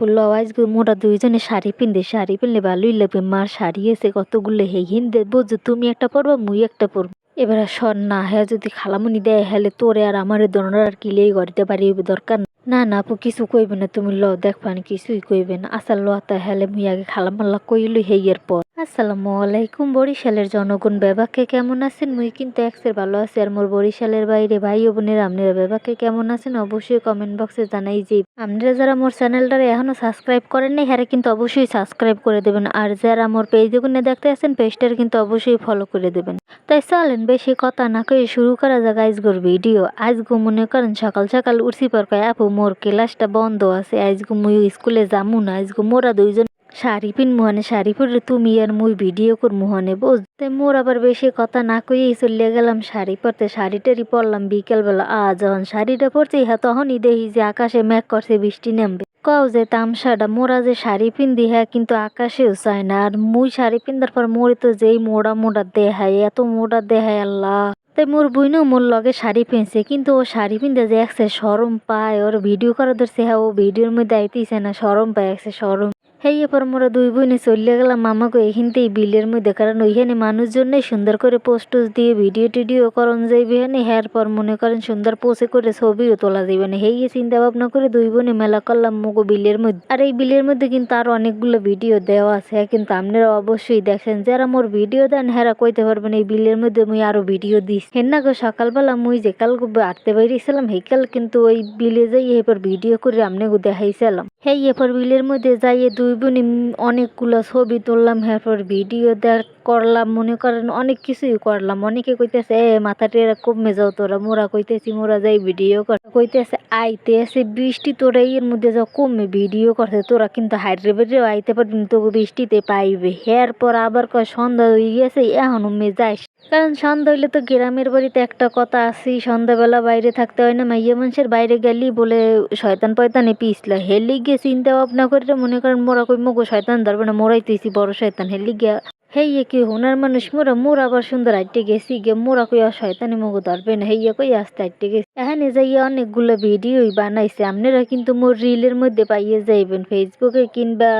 ফুল আওয়াজ মোরা দুইজনে শাড়ি পিনদে, শাড়ি পিনলে ভালোই লাগবে। মার শাড়ি এসে কতগুলো হেই দেবো বোঝো তুমি একটা পরবা, মুই একটা পরবো। এবার সর না হ্যাঁ যদি খালামুনি দেয়, হেলে তোরে আর আমার দোনোর আর কিলেই গড়িতে পারি দরকার না। না আপু, কিছু কইবে না, তুমি ল দেখবা কিছুই কইবে না। আসার লতা তা, হেলে মুই আগে খালামাল্লা কইলু হেইয়ের পর। আসসালামু আলাইকুম বরিশালের জনগণ, বেবাকে কেমন আছেন? মুই কিন্তু এক্সের ভালো আছি আর মোর বরিশালের বাইরে ভাই ও বোনেরা, আপনারা বেবাকে কেমন আছেন? অবশ্যই কমেন্ট বক্সে জানাই যে, আপনারা যারা মোর চ্যানেলটারে এখনও সাবস্ক্রাইব করেন নাই হ্যাঁ কিন্তু অবশ্যই সাবস্ক্রাইব করে দেবেন। আর যারা মোর পেজ গুনে দেখতে আছেন পেজটার কিন্তু অবশ্যই ফলো করে দেবেন। তাই চলেন বেশি কথা না কয়ে শুরু করা যাক আজগোর ভিডিও। আজগো মনে করেন সকাল সকাল উঠছি পর কয়, আপু, মোর ক্লাসটা বন্ধ আছে। আজগো মুই স্কুলে যামু না। আজগো মোরা দুইজন শাড়ি পিন মুহানে শাড়ি পরে তুমি আর মুই ভিডিও কর মুহানে বুঝতে মোর আবার বেশি কথা না কইয়েই চলে গেলাম শাড়ি পরতে শাড়ি টাড়ি পরলাম বিকেলবেলা। আ, যখন শাড়িটা পরছি হ্যাঁ তখনই দেখি যে আকাশে মেঘ করছে, বৃষ্টি নামবে। কও যে তামসাটা, মোরা যে শাড়ি পিন্দি হ্যাঁ কিন্তু আকাশেও চায় না। আর মুই শাড়ি পিন্দার পর মোরে তো যেই মোড়া মোড়া দেহায় এত মোড়া দেহায় আল্লাহ। তাই মোর বইনও মোর লগে শাড়ি পিনছে কিন্তু ও শাড়ি পিনতে যে একসে সরম পায়, ওর ভিডিও করা ধরছে হ্যাঁ ও ভিডিওর মধ্যে আইতেছে না, সরম পায় একসে সরম। হেই এরপর মোরা দুই বোনে চলে গেলাম। মামাকে এইখানতেই বিলের মধ্যে, কারণ ওইখানে মানুষজনই সুন্দর করে পোস্ট দিয়ে ভিডিও টিডিও করন যাইবে হানি। হ্যার পর মনে করেন সুন্দর পোসে করে ছবিও তোলা যাইবে না। হেই চিন্তা ভাবনা করে দুই বোনে মেলা করলাম মগো বিলের মধ্যে। আর এই বিলের মধ্যে কিন্তু আরও অনেকগুলো ভিডিও দেওয়া আছে। হ্যাঁ কিন্তু আপনারা অবশ্যই দেখেন, যারা মোর ভিডিও দেন হেরা কইতে পারবেন এই বিলের মধ্যে মুই আরও ভিডিও দিস। হেন গো, সকালবেলা মুই যে কাল আটতে বাইরেছিলাম হেকাল কিন্তু ওই বিলে যাই এরপর ভিডিও করে আমনে গো দেখাইছিলাম। হেই এরপর বিলের মধ্যে যাইয়ে দুই বোনে অনেকগুলো ছবি তুললাম এরপর ভিডিও দেখ করলাম, মনে করেন অনেক কিছুই করলাম। অনেকে কইতেছে, এ, মাথাটা এরা কমে যাও তোরা। মোরা কইতেছি, মোরা যাই ভিডিও কর কইতেছে, আইতে আছে বৃষ্টি, তোরা এর মধ্যে যাও, কমে ভিডিও করছে। তোরা কিন্তু হাইড্রে বেড়েও আইতে পারবি তোকে বৃষ্টিতে পাইবে। হের পর আবার কয়, সন্ধ্যা হয়ে গেছে, এখনও মে যাইস কারণ সন্ধ্যা হইলে তো গ্রামের বাড়িতে একটা কথা আছি সন্ধ্যাবেলা বাইরে থাকতে হয় না, মাইয়া মানুষের বাইরে গেলি বলে, শয়তান পয়তানে পিছলা। হেলি গিয়ে চিন্তা ভাবনা করে মনে করেন, মোরা কই, মগো শয়তান ধরবে না মোরাইতেছি বড় শয়তান। হেলি গিয়া হেইয়ে কি হোনার মানুষ মোরা মোরা আবার সুন্দর আইটে গেছি গে, মোরা কই শয়তানি মগো ধরবে না, হেইয়া কই আস্তে আইটে গেছি। এখানে যাইয়া অনেকগুলো ভিডিওই বানাইছে, আপনারা কিন্তু মোর রিলের মধ্যে পাইয়ে যাইবেন, ফেসবুকে কিংবা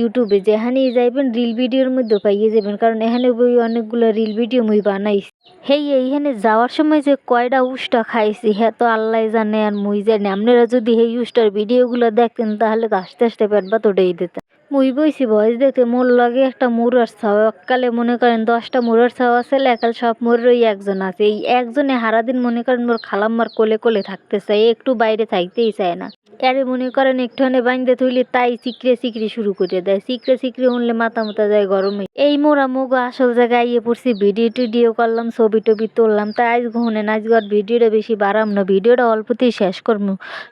ইউটিউবে, যেখানেই যাইবেন রিল ভিডিওর মধ্যে পাইয়ে যাবেন কারণ এখানে বই অনেকগুলো রিল ভিডিও মুই বানাইছি। হেই এইখানে যাওয়ার সময় যে কয়টা উষ্টা খাইছি হ্যাঁ তো আল্লাহ জানে আর মুই জানি, আপনারা যদি এই উষ্টার ভিডিওগুলো দেখতেন তাহলে তো আস্তে আস্তে পেট বা তোটাই দিতেন। মুই বইছি বয়স দেখতে মোর লাগে একটা মুরার ছাও। এককালে মনে করেন দশটা মুরার ছাও আছে একাল সব মুরই একজন আছে। এই একজনে হারাদিন মনে করেন মোর খালাম্মার কোলে কোলে থাকতে চায় একটু বাইরে থাকতেই চায় না। আরে মনে করেন একটুখানে বাইন্দে থইলে তাই চিকরে চিকরে শুরু করে দেয়। চিকরে চিকরে উনলে মাথা মাথা যায় গরমে। এই মোরা মোগো আসল জায়গায় ইয়ে পড়ছি ভিডিও টিডিও করলাম, ছবি টবি তুললাম। তাই আজ ঘুনে আজগর ভিডিওটা বেশি বাড়াম না। ভিডিওটা অল্পতেই শেষ করব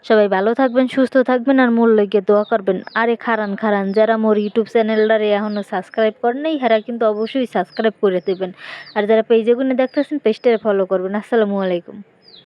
সবাই ভালো থাকবেন, সুস্থ থাকবেন, আর মোর লইগে দোয়া করবেন। আরে খারান খারান, যারা মোর ইউটিউব চ্যানেলটারে এখনও সাবস্ক্রাইব করেন নাই, হেরা কিন্তু অবশ্যই সাবস্ক্রাইব করে দেবেন। আর যারা পেজে গুনে দেখতেছেন পেজটারে ফলো করবেন। আসসালামু আলাইকুম।